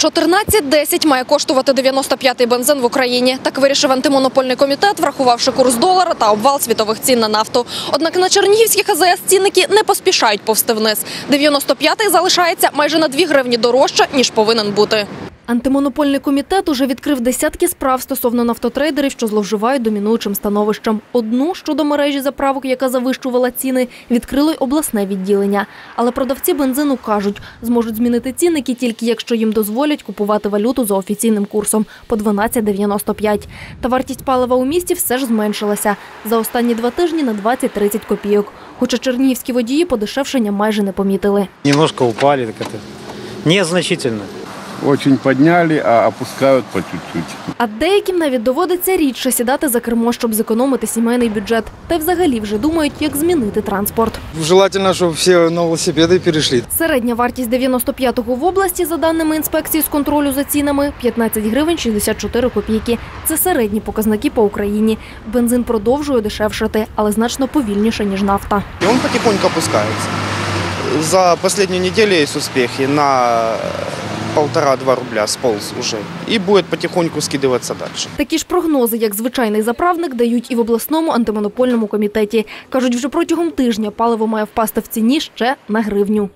14.10 має коштувати 95-й бензин в Україні. Так вирішив антимонопольний комітет, врахувавши курс долара та обвал світових цін на нафту. Однак на чернігівських АЗС цінники не поспішають повсти вниз. 95-й залишається майже на 2 гривні дорожче, ніж повинен бути. Антимонопольний комітет уже відкрив десятки справ стосовно нафтотрейдерів, що зловживають домінуючим становищем. Одну щодо мережі заправок, яка завищувала ціни, відкрило й обласне відділення. Але продавці бензину кажуть, зможуть змінити цінники тільки якщо їм дозволять купувати валюту за офіційним курсом по 12,95. Та вартість палива у місті все ж зменшилася за останні два тижні на 20-30 копійок. Хоча чернігівські водії подешевшення майже не помітили. Немножко упали, так незначительно. Очень подняли, а опускают по чуть-чуть. А деяким навіть доводиться рідше сідати за кермо, щоб зекономити сімейний бюджет. Та й взагалі вже думають, як змінити транспорт. Желательно, чтобы все на велосипеды перешли. Середня вартість 95-го в області, за даними інспекції з контролю за цінами, 15 гривень 64 копійки. Це середні показники по Україні. Бензин продовжує дешевшати, але значно повільніше, ніж нафта. И он потихоньку опускается. За последнюю неделю есть успехи на полтора-два рубля сполз уже. И будет потихоньку скидываться дальше. Такі ж прогнози, як звичайний заправник, дають і в обласному антимонопольному комітеті. Кажуть, вже протягом тижня паливо має впасти в ціні ще на гривню.